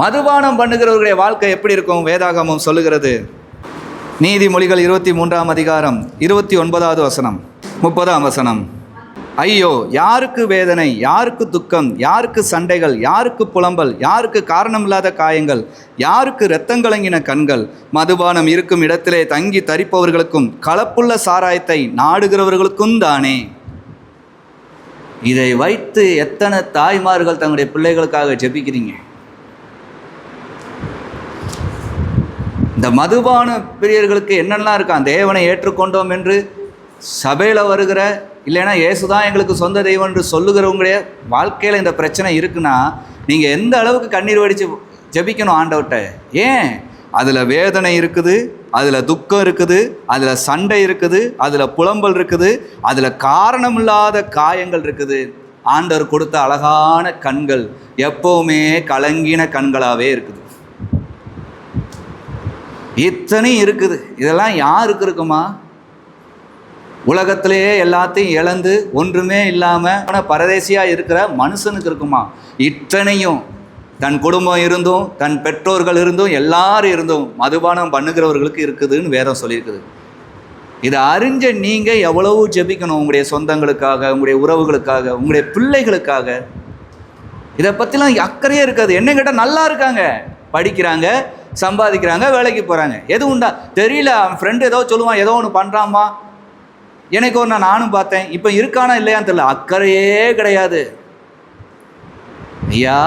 மதுபானம் பண்ணுகிறவர்களுடைய வாழ்க்கை எப்படி இருக்கும்? வேதாகமம் சொல்லுகிறது. நீதிமொழிகள் இருபத்தி மூன்றாம் அதிகாரம் இருபத்தி ஒன்பதாவது வசனம் முப்பதாம் வசனம். ஐயோ யாருக்கு வேதனை யாருக்கு துக்கம் யாருக்கு சண்டைகள் யாருக்கு புலம்பல் யாருக்கு காரணமில்லாத காயங்கள் யாருக்கு இரத்தங்கலங்கின கண்கள் மதுபானம் இருக்கும் இடத்திலே தங்கி தரிப்பவர்களுக்கும் கலப்புள்ள சாராயத்தை நாடுகிறவர்களுக்கும் தானே. இதை வைத்து எத்தனை தாய்மார்கள் தங்களுடைய பிள்ளைகளுக்காக ஜெபிக்கிறீங்க? இந்த மதுபான பிரியர்களுக்கு என்னெல்லாம் இருக்கான் தேவனை ஏற்றுக்கொண்டோம் என்று சபையில் வருகிற இல்லைன்னா இயேசுதான் எங்களுக்கு சொந்த தெய்வம் என்று சொல்லுகிறவங்களுடைய வாழ்க்கையில் இந்த பிரச்சனை இருக்குன்னா நீங்கள் எந்த அளவுக்கு கண்ணீர் வடித்து ஜெபிக்கணும் ஆண்டவர்கிட்ட? ஏன்? அதில் வேதனை இருக்குது அதில் துக்கம் இருக்குது அதில் சண்டை இருக்குது அதில் புலம்பல் இருக்குது அதில் காரணமில்லாத காயங்கள் இருக்குது. ஆண்டவர் கொடுத்த அழகான கண்கள் எப்போவுமே கலங்கின கண்களாகவே இருக்குது. இத்தனையும் இருக்குது. இதெல்லாம் யாருக்கு இருக்குமா உலகத்திலேயே எல்லாத்தையும் இழந்து ஒன்றுமே இல்லாமல் பரதேசியாக இருக்கிற மனுஷனுக்கு இருக்குமா? இத்தனையும். தன் குடும்பம் இருந்தும் தன் பெற்றோர்கள் இருந்தும் எல்லாரும் இருந்தும் மதுபானம் பண்ணுகிறவர்களுக்கு இருக்குதுன்னு வேதம் சொல்லியிருக்குது. இதை அறிஞ்ச நீங்கள் எவ்வளவு ஜெபிக்கணும் உங்களுடைய சொந்தங்களுக்காக உங்களுடைய உறவுகளுக்காக உங்களுடைய பிள்ளைகளுக்காக? இதை பற்றிலாம் அக்கறையே இருக்காது. என்ன கேட்டால் நல்லா இருக்காங்க. படிக்கிறாங்க சம்பாதிக்கிறாங்க வேலைக்கு போகிறாங்க எது உண்டா? தெரியல அவன் ஃப்ரெண்டு ஏதோ சொல்லுவான் ஏதோ ஒன்று பண்ணுறாமா எனக்கு ஒரு நான் நானும் பார்த்தேன் இப்போ இருக்கானா இல்லையான்னு தெரியல அக்கறையே கிடையாது. ஐயா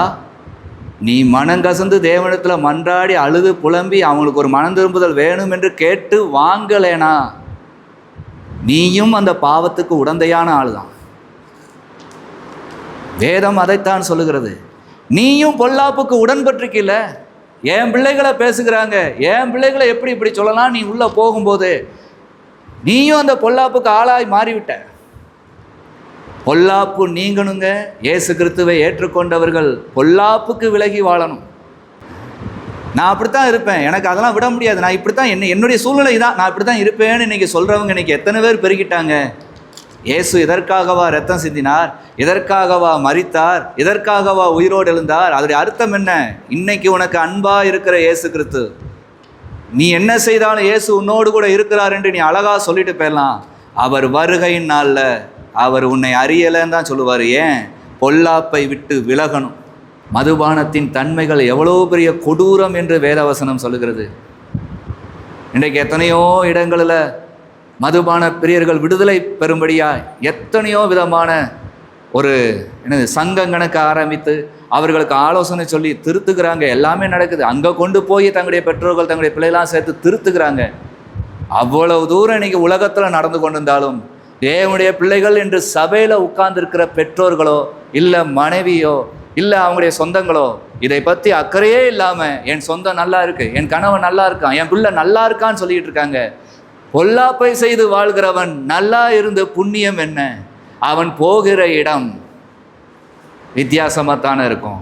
நீ மனங்கசந்து தேவனத்தில் மன்றாடி அழுது புலம்பி அவங்களுக்கு ஒரு மனம் திரும்புதல் வேணும் என்று கேட்டு வாங்கலேனா? நீயும் அந்த பாவத்துக்கு உடந்தையான ஆள் தான் வேதம் அதைத்தான் சொல்லுகிறது. நீயும் பொல்லாப்புக்கு உடன்பட்டிருக்கில்ல? என் பிள்ளைகளை பேசுகிறாங்க. என் பிள்ளைகளை எப்படி இப்படி சொல்லலாம்? நீ உள்ளே போகும்போது நீயும் அந்த பொல்லாப்புக்கு ஆளாய் மாறிவிட்ட. பொல்லாப்பு நீங்கணுங்க. இயேசு கிறிஸ்துவை ஏற்றுக்கொண்டவர்கள் பொல்லாப்புக்கு விலகி வாழணும். நான் அப்படித்தான் இருப்பேன். எனக்கு அதெல்லாம் விட முடியாது. நான் இப்படித்தான் என்ன என்னுடைய சூழ்நிலை தான் நான் இப்படி தான் இருப்பேன்னு இன்னைக்கு சொல்கிறவங்க இன்னைக்கு எத்தனை பேர் பெருகிட்டாங்க? இயேசு இதற்காகவா ரத்தம் சிந்தினார்? இதற்காகவா மறித்தார் எதற்காகவா உயிரோடு எழுந்தார்? அதோடைய அர்த்தம் என்ன? இன்னைக்கு உனக்கு அன்பாக இருக்கிற இயேசு கிறிஸ்து. நீ என்ன செய்தாலும் இயேசு உன்னோடு கூட இருக்கிறார் என்று நீ அழகாக சொல்லிட்டு போயிடலாம். அவர் வருகையின் நாளில் அவர் உன்னை அறியலைன்னு தான் சொல்லுவார். ஏன்? பொல்லாப்பை விட்டு விலகணும். மதுபானத்தின் தன்மைகள் எவ்வளோ பெரிய கொடூரம் என்று வேதவசனம் சொல்லுகிறது. இன்றைக்கு எத்தனையோ இடங்களில் மதுபான பிரியர்கள் விடுதலை பெறும்படியாக எத்தனையோ விதமான ஒரு என்னது சங்கம் கணக்கு ஆரம்பித்து அவர்களுக்கு ஆலோசனை சொல்லி திருத்துக்கிறாங்க எல்லாமே நடக்குது. அங்கே கொண்டு போய் தங்களுடைய பெற்றோர்கள் தங்களுடைய பிள்ளைலாம் சேர்த்து திருத்துக்கிறாங்க அவ்வளவு தூரம் இன்னைக்கு உலகத்தில் நடந்து கொண்டிருந்தாலும் தேவனுடைய பிள்ளைகள் என்று சபையில் உட்கார்ந்துருக்கிற பெற்றோர்களோ இல்லை மனைவியோ இல்லை அவங்களுடைய சொந்தங்களோ இதை பற்றி அக்கறையே இல்லாமல் என் சொந்தம் நல்லா இருக்குது என் கணவன் நல்லா இருக்கான். என் பிள்ளை நல்லா இருக்கான்னு சொல்லிக்கிட்டு இருக்காங்க. பொல்லாப்பை செய்து வாழ்கிறவன் நல்லா இருந்த புண்ணியம் என்ன? அவன் போகிற இடம் வித்தியாசமாக தானே இருக்கும்.